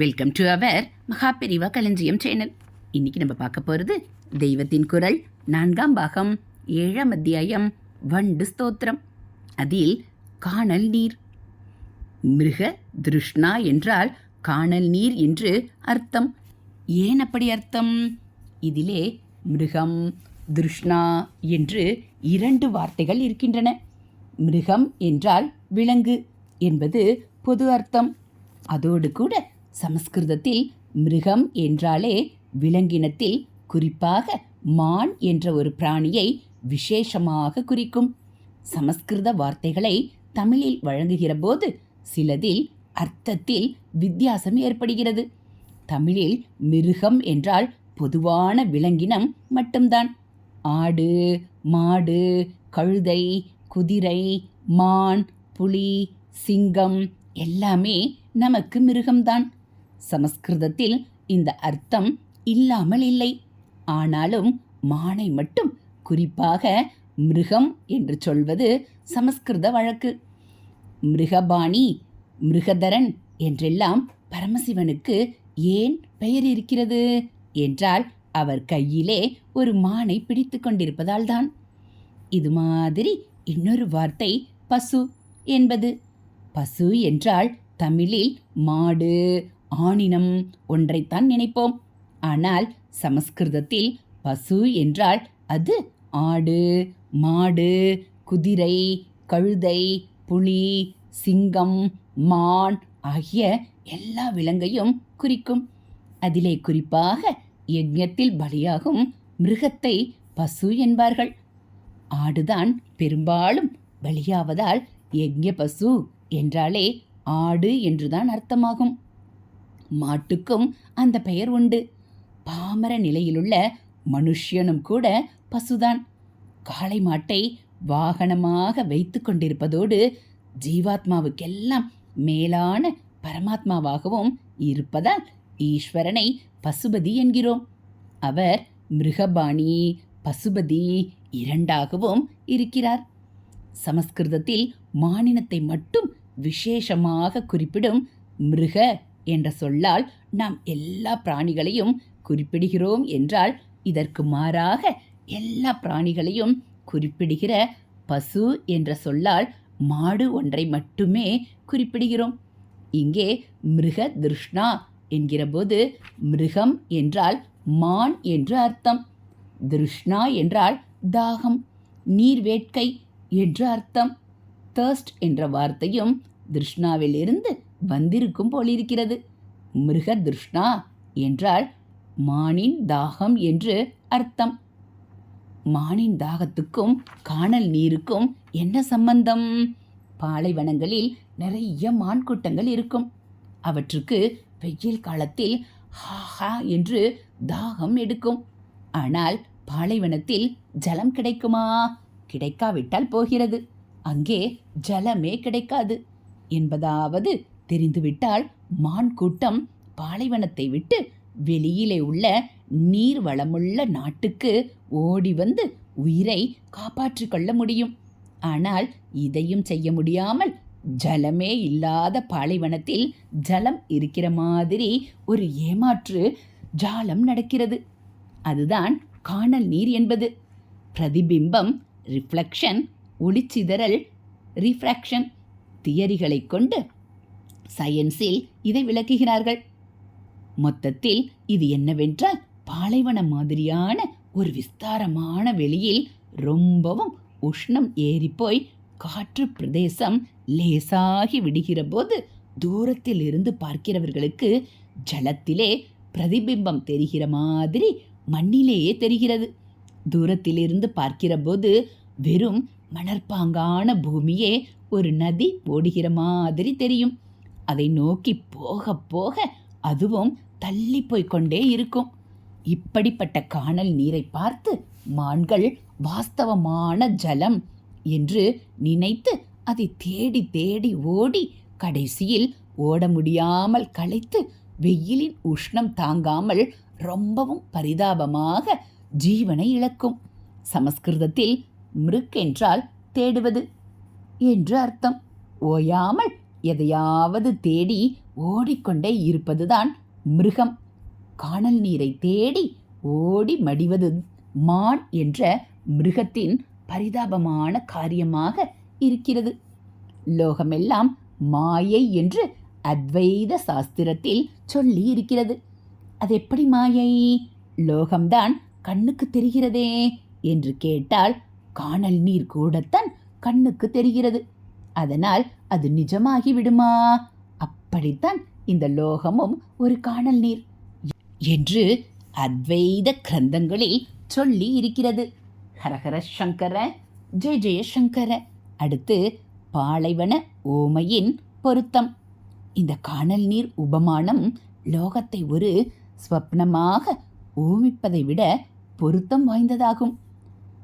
Welcome to our Maha Periyava களஞ்சியம் channel இன்னைக்கு நம்ம பார்க்க போகிறது தெய்வத்தின் குரல் நான்காம் பாகம் ஏழாம் அத்தியாயம் வண்டு ஸ்தோத்திரம். அதில் காணல் நீர். மிருக திருஷ்ணா என்றால் காணல் நீர் என்று அர்த்தம். ஏன் அப்படி அர்த்தம்? இதிலே மிருகம் திருஷ்ணா என்று இரண்டு வார்த்தைகள் இருக்கின்றன. மிருகம் என்றால் விலங்கு என்பது பொது அர்த்தம். அதோடு கூட சமஸ்கிருதத்தில் மிருகம் என்றாலே விலங்கினத்தில் குறிப்பாக மான் என்ற ஒரு பிராணியை விசேஷமாக குறிக்கும். சமஸ்கிருத வார்த்தைகளை தமிழில் வழங்குகிற போது சிலதில் அர்த்தத்தில் வித்தியாசம் ஏற்படுகிறது. தமிழில் மிருகம் என்றால் பொதுவான விலங்கினம் மட்டும்தான். ஆடு மாடு கழுதை குதிரை மான் புலி சிங்கம் எல்லாமே நமக்கு மிருகம்தான். சமஸ்கிருதத்தில் இந்த அர்த்தம் இல்லாமல் இல்லை. ஆனாலும் மானை மட்டும் குறிப்பாக மிருகம் என்று சொல்வது சமஸ்கிருத வழக்கு. மிருகபாணி மிருகதரன் என்றெல்லாம் பரமசிவனுக்கு ஏன் பெயர் இருக்கிறது? என்றால் அவர் கையிலே ஒரு மானை பிடித்து கொண்டிருப்பதால் தான். இது மாதிரி இன்னொரு வார்த்தை பசு என்பது. பசு என்றால் தமிழில் மாடு ஆணினம் ஒன்றைத்தான் நினைப்போம். ஆனால் சமஸ்கிருதத்தில் பசு என்றால் அது ஆடு மாடு குதிரை கழுதை புலி சிங்கம் மான் ஆகிய எல்லா விலங்கையும் குறிக்கும். அதிலே குறிப்பாக யஜ்ஞத்தில் பலியாகும் மிருகத்தை பசு என்பார்கள். ஆடுதான் பெரும்பாலும் பலியாவதால் யஜ்ஞ பசு என்றாலே ஆடு என்றுதான் அர்த்தமாகும். மாட்டுக்கும் அந்த பெயர் உண்டு. பாமர நிலையிலுள்ள மனுஷ்யனும் கூட பசுதான். காளை மாட்டை வாகனமாக வைத்து கொண்டிருப்பதோடு ஜீவாத்மாவுக்கெல்லாம் மேலான பரமாத்மாவாகவும் இருப்பதால் ஈஸ்வரனை பசுபதி என்கிறோம். அவர் மிருகபாணி பசுபதி இரண்டாகவும் இருக்கிறார். சமஸ்கிருதத்தில் மானினத்தை மட்டும் விசேஷமாக குறிப்பிடும் மிருக என்ற சொல்லால் நாம் எல்லா பிராணிகளையும் குறிப்பிடுகிறோம் என்றால் இதற்கு மாறாக எல்லா பிராணிகளையும் குறிப்பிடுகிற பசு என்ற சொல்லால் மாடு ஒன்றை மட்டுமே குறிப்பிடுகிறோம். இங்கே மிருக திருஷ்ணா என்கிறபோது மிருகம் என்றால் மான் என்று அர்த்தம். திருஷ்ணா என்றால் தாகம் நீர் வேட்கை என்று அர்த்தம். தர்ஸ்ட் என்ற வார்த்தையும் திருஷ்ணாவிலிருந்து வந்திருக்கும் போலிருக்கிறது. மிருக திருஷ்ணா என்றால் மானின் தாகம் என்று அர்த்தம். மானின் தாகத்துக்கும் காணல் நீருக்கும் என்ன சம்பந்தம்? பாலைவனங்களில் நிறைய மான் கூட்டங்கள் இருக்கும். அவற்றுக்கு வெயில் காலத்தில் ஹா ஹா என்று தாகம் எடுக்கும். ஆனால் பாலைவனத்தில் ஜலம் கிடைக்குமா? கிடைக்காவிட்டால் போகிறது. அங்கே ஜலமே கிடைக்காது. என்பதாவது தெரிந்துவிட்டால் மான் கூட்டம் பாலைவனத்தை விட்டு வெளியிலே உள்ள நீர் வளமுள்ள நாட்டுக்கு ஓடி வந்து உயிரை காப்பாற்றிக் கொள்ள முடியும். ஆனால் இதையும் செய்ய முடியாமல் ஜலமே இல்லாத பாலைவனத்தில் ஜலம் இருக்கிற மாதிரி ஒரு ஏமாற்று ஜாலம் நடக்கிறது. அதுதான் காணல் நீர் என்பது. பிரதிபிம்பம் ரிஃப்ளெக்ஷன் ஒளிச்சிதறல் ரிஃப்ராக்ஷன் தியரிகளை கொண்டு சயின்ஸில் இதை விளக்குகிறார்கள். மொத்தத்தில் இது என்னவென்றால் பாலைவனம் மாதிரியான ஒரு விஸ்தாரமான வெளியில் ரொம்பவும் உஷ்ணம் ஏறிப்போய் காற்று பிரதேசம் லேசாகி விடுகிற போது தூரத்தில் இருந்து பார்க்கிறவர்களுக்கு ஜலத்திலே பிரதிபிம்பம் தெரிகிற மாதிரி மண்ணிலேயே தெரிகிறது. தூரத்திலிருந்து பார்க்கிற போது வெறும் மணற்பாங்கான பூமியே ஒரு நதி ஓடுகிற மாதிரி தெரியும். அதை நோக்கி போக போக அதுவும் தள்ளி போய்க் கொண்டே இருக்கும். இப்படிப்பட்ட காணல் நீரை பார்த்து மான்கள் வாஸ்தவமான ஜலம் என்று நினைத்து அதை தேடி தேடி ஓடி கடைசியில் ஓட முடியாமல் களைத்து வெயிலின் உஷ்ணம் தாங்காமல் ரொம்பவும் பரிதாபமாக ஜீவனை இழக்கும். சமஸ்கிருதத்தில் மிருக் என்றால் தேடுவது என்று அர்த்தம். ஓயாமல் எதையாவது தேடி ஓடிக்கொண்டே இருப்பதுதான் மிருகம். காணல் நீரை தேடி ஓடி மடிவது மான் என்ற மிருகத்தின் பரிதாபமான காரியமாக இருக்கிறது. லோகமெல்லாம் மாயை என்று அத்வைத சாஸ்திரத்தில் சொல்லி இருக்கிறது அது எப்படி மாயை? லோகம்தான் கண்ணுக்கு தெரிகிறதே என்று கேட்டால் காணல் நீர் கூடத்தான் கண்ணுக்கு தெரிகிறது. அதனால் அது நிஜமாகி விடுமா அப்படித்தான் இந்த லோகமும் ஒரு காணல் நீர். என்று அத்வைத கிரந்தங்களில் சொல்லி இருக்கிறது. ஹரஹர சங்கர ஜெய ஜெய சங்கர. அடுத்து பாலைவன ஓமையின் பொருத்தம். இந்த காணல் நீர் உபமானம் லோகத்தை ஒரு ஸ்வப்னமாக ஓமிப்பதை விட பொருத்தம் வாய்ந்ததாகும்.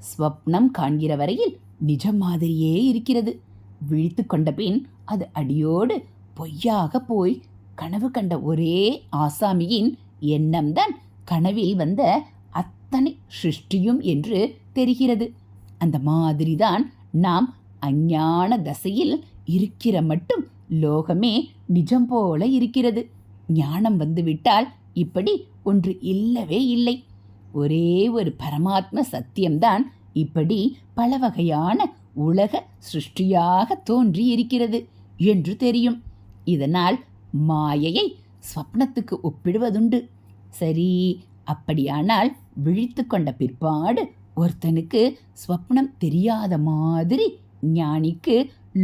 ஸ்வப்னம் காண்கிற வரையில் நிஜம் மாதிரியே இருக்கிறது. விழித்து கொண்ட பின் அது அடியோடு பொய்யாக போய் கனவு கண்ட ஒரே ஆசாமியின் எண்ணம்தான் கனவில் வந்த அத்தனை சிருஷ்டியும் என்று தெரிகிறது. அந்த மாதிரிதான் நாம் அஞ்ஞான தசையில் இருக்கிற மட்டும் லோகமே நிஜம் போல இருக்கிறது. ஞானம் வந்துவிட்டால் இப்படி ஒன்று இல்லவே இல்லை. ஒரே ஒரு பரமாத்ம சத்தியம்தான் இப்படி பல வகையான உலக சிருஷ்டியாக தோன்றி இருக்கிறது என்று தெரியும். இதனால் மாயையை ஸ்வப்னத்துக்கு ஒப்பிடுவதுண்டு. சரி அப்படியானால் விழித்து கொண்ட பிற்பாடு ஒருத்தனுக்கு ஸ்வப்னம் தெரியாத மாதிரி ஞானிக்கு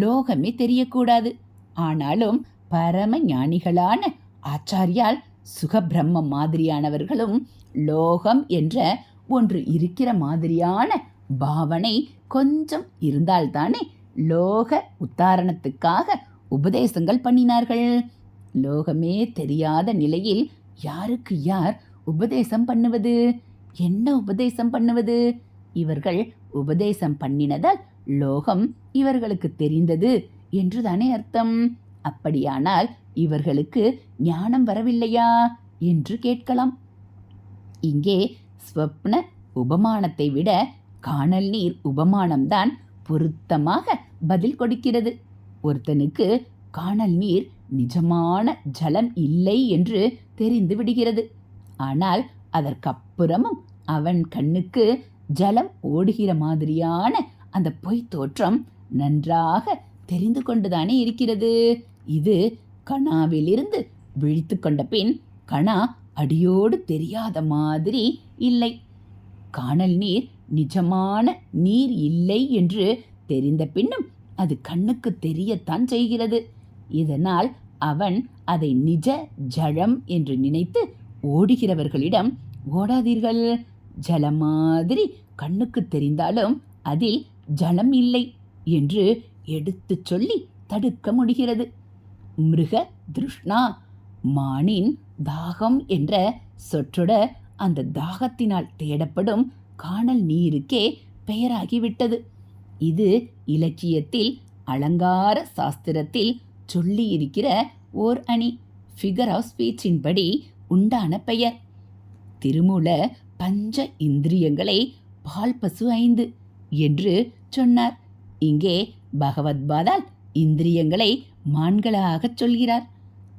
லோகமே தெரியக்கூடாது. ஆனாலும் பரம ஞானிகளான ஆச்சாரியால் சுகபிரம்மம் மாதிரியானவர்களும் லோகம் என்ற ஒன்று இருக்கிற மாதிரியான பாவனை கொஞ்சம் இருந்தால்தானே லோக உத்தாரணத்துக்காக உபதேசங்கள் பண்ணினார்கள். லோகமே தெரியாத நிலையில் யாருக்கு யார் உபதேசம் பண்ணுவது? என்ன உபதேசம் பண்ணுவது? இவர்கள் உபதேசம் பண்ணினதால் லோகம் இவர்களுக்கு தெரிந்தது என்று தானே அர்த்தம். அப்படியானால் இவர்களுக்கு ஞானம் வரவில்லையா என்று கேட்கலாம். இங்கே ஸ்வப்ன உபமானத்தை விட காணல் நீர் உபமானம்தான் பொருத்தமாக பதில் கொடுக்கிறது. ஒருத்தனுக்கு காணல் நீர் நிஜமான ஜலம் இல்லை என்று தெரிந்து விடுகிறது. ஆனால் அதற்கப்புறமும் அவன் கண்ணுக்கு ஜலம் ஓடுகிற மாதிரியான அந்த பொய் தோற்றம் நன்றாக தெரிந்து கொண்டுதானே இருக்கிறது. இது கணாவிலிருந்து விழித்து கொண்ட பின் கணா அடியோடு தெரியாத மாதிரி இல்லை. காணல் நீர் நிஜமான நீர் இல்லை என்று தெரிந்த பின்னும் அது கண்ணுக்கு தெரியத்தான் செய்கிறது. இதனால் அவன் அதை நிஜ ஜலம் என்று நினைத்து ஓடுகிறவர்களிடம் ஓடாதீர்கள் ஜலம் மாதிரி கண்ணுக்கு தெரிந்தாலும் அதில் ஜலம் இல்லை என்று எடுத்துச் சொல்லி தடுக்க முடிகிறது. மிருக திருஷ்ணா மானின் தாகம் என்ற சொற்றொடர் அந்த தாகத்தினால் தேடப்படும் காணல் நீருக்கே பெயராகிவிட்டது இது இலக்கியத்தில் அலங்கார சாஸ்திரத்தில் சொல்லியிருக்கிற ஓர் அணி. ஃபிகர் ஆஃப் ஸ்பீச்சின்படி உண்டான பெயர். திருமூல பஞ்ச இந்திரியங்களை பால் பசு ஐந்து என்று சொன்னார். இங்கே பகவத்பாதால் இந்திரியங்களை மான்களாகச் சொல்கிறார்.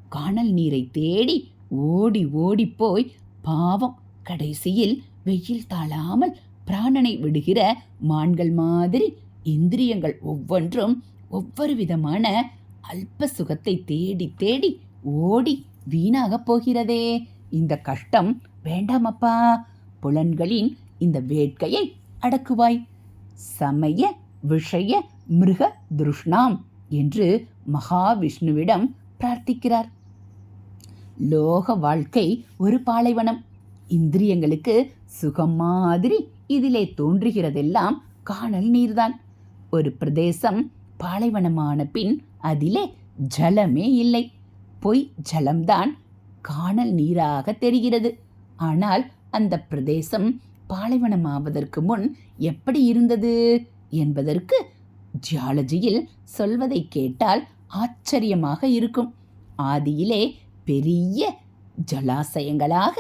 காணல் நீரை தேடி ஓடி ஓடிப்போய் போய் பாவம் கடைசியில் வெயில் தாழாமல் பிராணனை விடுகிற மான்கள் மாதிரி இந்திரியங்கள் ஒவ்வொன்றும் ஒவ்வொரு விதமான அல்ப சுகத்தை தேடி தேடி ஓடி வீணாகப் போகிறதே. இந்த கஷ்டம் வேண்டாமப்பா. புலன்களின் இந்த வேட்கையை அடக்குவாய். சமய விஷய மிருக துருஷ்ணாம் என்று மகாவிஷ்ணுவிடம் பிரார்த்திக்கிறார். லோக வாழ்க்கை ஒரு பாலைவனம். இந்திரியங்களுக்கு சுகம் மாதிரி இதிலே தோன்றுகிறதெல்லாம் காணல் நீர்தான். ஒரு பிரதேசம் பாலைவனமான பின் அதிலே ஜலமே இல்லை. பொய் ஜலம்தான் காணல் நீராக தெரிகிறது. ஆனால் அந்த பிரதேசம் பாலைவனமாவதற்கு முன் எப்படி இருந்தது என்பதற்கு ஜியாலஜியில் சொல்வதை கேட்டால் ஆச்சரியமாக இருக்கும். ஆதியிலே பெரிய ஜலாசயங்களாக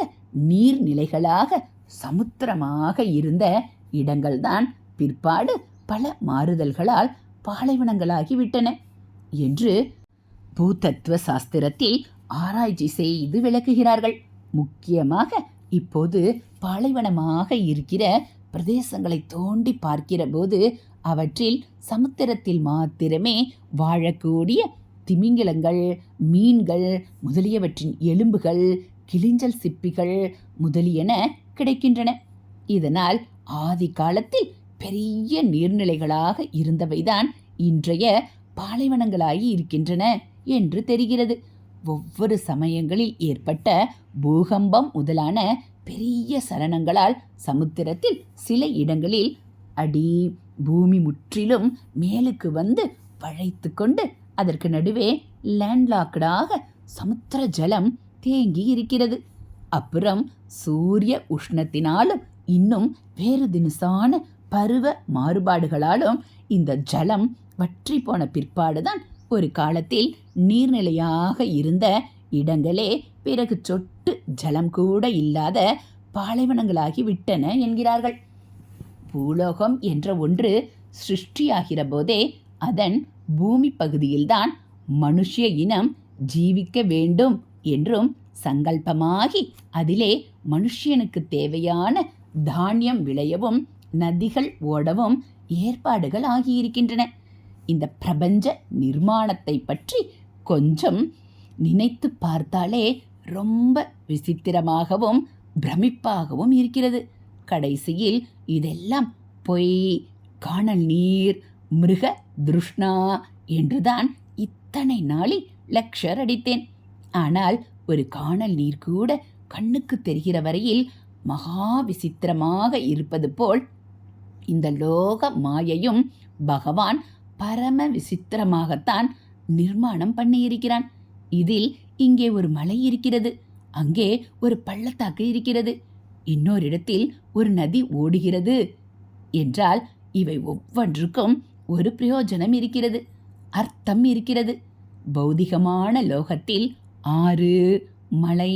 நீர்நிலைகளாக சமுத்திரமாக இருந்த இடங்கள்தான் பிற்பாடு பல மாறுதல்களால் பாலைவனங்களாகிவிட்டன என்று பூதத்துவ சாஸ்திரத்தில் ஆராய்ச்சி செய்து விளக்குகிறார்கள். முக்கியமாக இப்போது பாலைவனமாக இருக்கிற பிரதேசங்களை தோண்டி பார்க்கிற போது அவற்றில் சமுத்திரத்தில் மாத்திரமே வாழக்கூடிய திமிங்கிலங்கள் மீன்கள் முதலியவற்றின் எலும்புகள் கிளிஞ்சல் சிப்பிகள் முதலியன கிடைக்கின்றன. இதனால் ஆதி காலத்தில் பெரிய நீர்நிலைகளாக இருந்தவைதான் இன்றைய பாலைவனங்களாகி இருக்கின்றன என்று தெரிகிறது. ஒவ்வொரு சமயங்களில் ஏற்பட்ட பூகம்பம் முதலான பெரிய சலனங்களால் சமுத்திரத்தில் சில இடங்களில் அடி பூமி முற்றிலும் மேலுக்கு வந்து வளைத்து கொண்டு அதற்கு நடுவே லேண்ட்லாக்டாக சமுத்திர ஜலம் தேங்கி இருக்கிறது. அப்புறம் சூரிய உஷ்ணத்தினாலும் இன்னும் வேறு தினுசான பருவ மாறுபாடுகளாலும் இந்த ஜலம் வற்றி போன பிற்பாடுதான் ஒரு காலத்தில் நீர்நிலையாக இருந்த இடங்களே பிறகு சொட்டு ஜலம் கூட இல்லாத பாலைவனங்களாகி விட்டன என்கிறார்கள். பூலோகம் என்ற ஒன்று சிருஷ்டியாகிற போதே அதன் பூமி பகுதியில்தான் மனுஷ இனம் ஜீவிக்க வேண்டும் என்றும் சங்கல்பமாகி அதிலே மனுஷியனுக்கு தேவையான தானியம் விளையவும் நதிகள் ஓடவும் ஏற்பாடுகள் ஆகியிருக்கின்றன. இந்த பிரபஞ்ச நிர்மாணத்தை பற்றி கொஞ்சம் நினைத்து பார்த்தாலே ரொம்ப விசித்திரமாகவும் பிரமிப்பாகவும் இருக்கிறது. கடைசியில் இதெல்லாம் பொய் காணல் நீர் மிருக திருஷ்ணா என்றுதான் இத்தனை நாளில் லெக்சர் அடித்தேன். ஆனால் ஒரு காணல் நீர் கூட கண்ணுக்கு தெரிகிற வரையில் மகா விசித்திரமாக இருப்பது போல் இந்த லோக மாயையும் பகவான் பரம விசித்திரமாகத்தான் நிர்மாணம் பண்ணியிருக்கிறான். இதில் இங்கே ஒரு மலை இருக்கிறது. அங்கே ஒரு பள்ளத்தாக்கு இருக்கிறது. இன்னொரு இடத்தில் ஒரு நதி ஓடுகிறது என்றால் இவை ஒவ்வொன்றுக்கும் ஒரு பிரயோஜனம் இருக்கிறது. அர்த்தம் இருக்கிறது. பௌதிகமான லோகத்தில் ஆறு மலை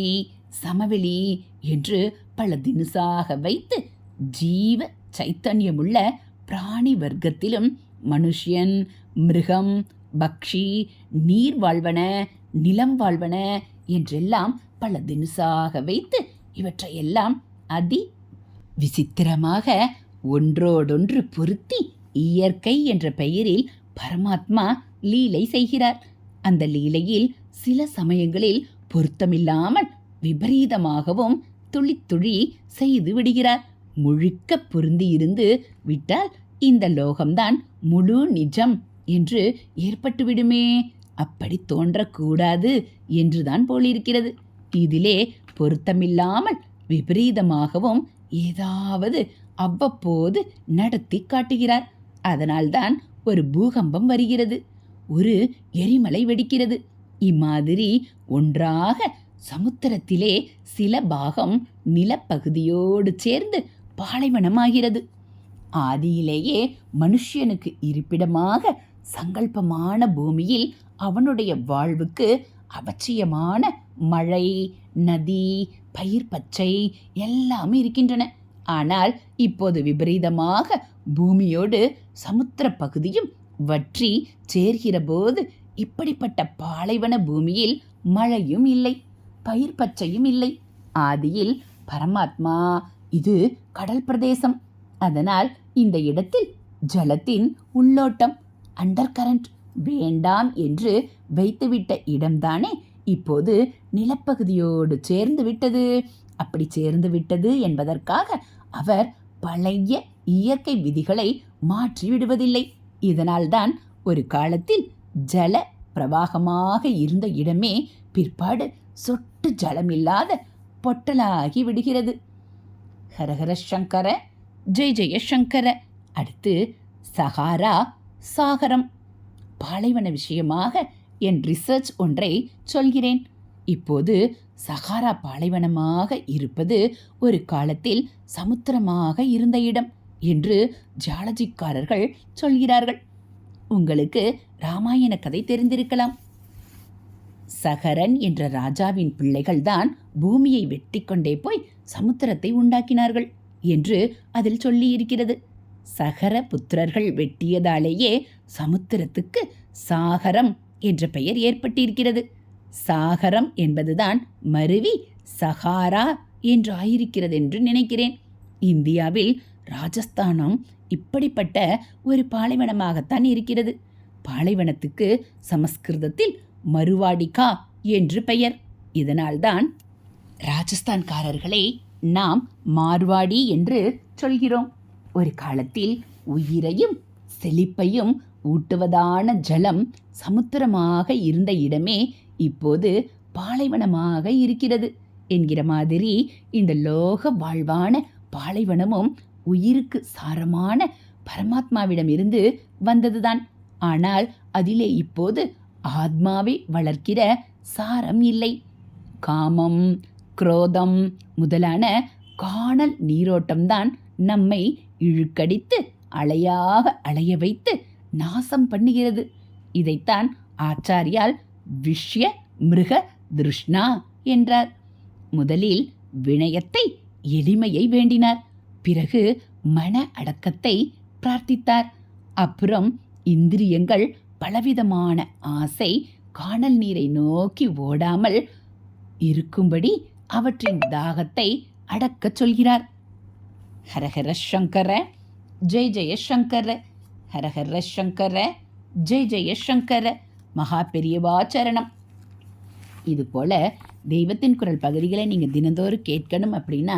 சமவெளி என்று பல தினுசாக வைத்து ஜீவ சைத்தன்யமுள்ள பிராணி வர்க்கத்திலும் மனுஷியன் மிருகம் பக்ஷி நீர் வாழ்வன நிலம் வாழ்வன என்றெல்லாம் பல தினுசாக வைத்து இவற்றையெல்லாம் அதி விசித்திரமாக ஒன்றோடொன்று பொருத்தி இயற்கை என்ற பெயரில் பரமாத்மா லீலை செய்கிறார். அந்த லீலையில் சில சமயங்களில் பொருத்தமில்லாமல் விபரீதமாகவும் துளி செய்து விடுகிறார். முழுக்க பொருந்தியிருந்து விட்டால் இந்த லோகம்தான் முழு நிஜம் என்று ஏற்பட்டுவிடுமே அப்படி தோன்றக்கூடாது என்றுதான் போலிருக்கிறது. இதிலே பொருத்தமில்லாமல் விபரீதமாகவும் ஏதாவது அவ்வப்போது நடத்தி காட்டுகிறார். அதனால்தான் ஒரு பூகம்பம் வருகிறது. ஒரு எரிமலை வெடிக்கிறது. இம்மாதிரி ஒன்றாக சமுத்திரத்திலே சில பாகம் நிலப்பகுதியோடு சேர்ந்து பாலைவனமாகிறது. ஆதியிலேயே மனுஷனுக்கு இருப்பிடமாக சங்கல்பமான பூமியில் அவனுடைய வாழ்வுக்கு அவசியமான மழை நதி பயிர் பச்சை எல்லாம் இருக்கின்றன. ஆனால் இப்போது விபரீதமாக பூமியோடு சமுத்திர பகுதியும் வற்றி சேர்கிற போது இப்படிப்பட்ட பாலைவன பூமியில் மழையும் இல்லை பயிர் பச்சையும் இல்லை. ஆதியில் பரமாத்மா இது கடல் பிரதேசம். அதனால் இந்த இடத்தில் ஜலத்தின் உள்ளோட்டம் அண்டர் கரண்ட் வேண்டாம் என்று வைத்துவிட்ட இடம்தானே இப்போது நிலப்பகுதியோடு சேர்ந்து விட்டது. அப்படி சேர்ந்து விட்டது என்பதற்காக அவர் பழைய இயற்கை விதிகளை மாற்றிவிடுவதில்லை. இதனால்தான் ஒரு காலத்தில் ஜல பிரவாகமாக இருந்த இடமே பிற்பாடு சொட்டு ஜலமில்லாத பொட்டலாகி விடுகிறது. ஹரஹர சங்கர ஜெய ஜெய சங்கர. அடுத்து சஹாரா சாகரம். பாலைவன விஷயமாக என் ரிசர்ச் ஒன்றை சொல்கிறேன். இப்போது சஹாரா பாலைவனமாக இருப்பது ஒரு காலத்தில் சமுத்திரமாக இருந்த இடம். என்று ஜாலஜிக்காரர்கள் சொல்கிறார்கள். உங்களுக்கு ராமாயண கதை தெரிந்திருக்கலாம். சகரன் என்ற ராஜாவின் பிள்ளைகள்தான் பூமியை வெட்டி கொண்டே போய் சமுத்திரத்தை உண்டாக்கினார்கள் என்று அதில் சொல்லியிருக்கிறது. சகர புத்திரர்கள் வெட்டியதாலேயே சமுத்திரத்துக்கு சாகரம் என்ற பெயர் ஏற்பட்டிருக்கிறது. சாகரம் என்பதுதான் மருவி சஹாரா என்று ஆயிருக்கிறது என்று நினைக்கிறேன். இந்தியாவில் ராஜஸ்தானம் இப்படிப்பட்ட ஒரு பாலைவனமாகத்தான் இருக்கிறது. பாலைவனத்துக்கு சமஸ்கிருதத்தில் மறுவாடிகா என்று பெயர். இதனால்தான் ராஜஸ்தான்காரர்களை நாம் மார்வாடி என்று சொல்கிறோம். ஒரு காலத்தில் உயிரையும் செழிப்பையும் ஊட்டுவதான ஜலம் சமுத்திரமாக இருந்த இடமே இப்போது பாலைவனமாக இருக்கிறது. என்கிற மாதிரி இந்த லோக வாழ்வான பாலைவனமும் உயிருக்கு சாரமான பரமாத்மாவிடமிருந்து வந்ததுதான். ஆனால் அதிலே இப்போது ஆத்மாவை வளர்க்கிற சாரம் இல்லை. காமம் குரோதம் முதலான காணல் நீரோட்டம்தான் நம்மை இழுக்கடித்து அலையாக அலைய வைத்து நாசம் பண்ணுகிறது. இதைத்தான் ஆச்சாரியால் விஷய மிருக திருஷ்ணா என்றார். முதலில் வினயத்தை எளிமையை வேண்டினார். பிறகு மன அடக்கத்தை பிரார்த்தித்தார். அப்புறம் இந்திரியங்கள் பலவிதமான ஆசை காணல் நீரை நோக்கி ஓடாமல் இருக்கும்படி அவற்றின் தாகத்தை அடக்கச் சொல்கிறார். ஹரஹர சங்கர ஜெய் ஜெய சங்கர ஹரஹர சங்கர ஜெய் ஜெய சங்கர மகா பெரியவாச்சரணம் இது போல தெய்வத்தின் குரல் பகுதிகளை நீங்கள் தினந்தோறும் கேட்கணும் அப்படின்னா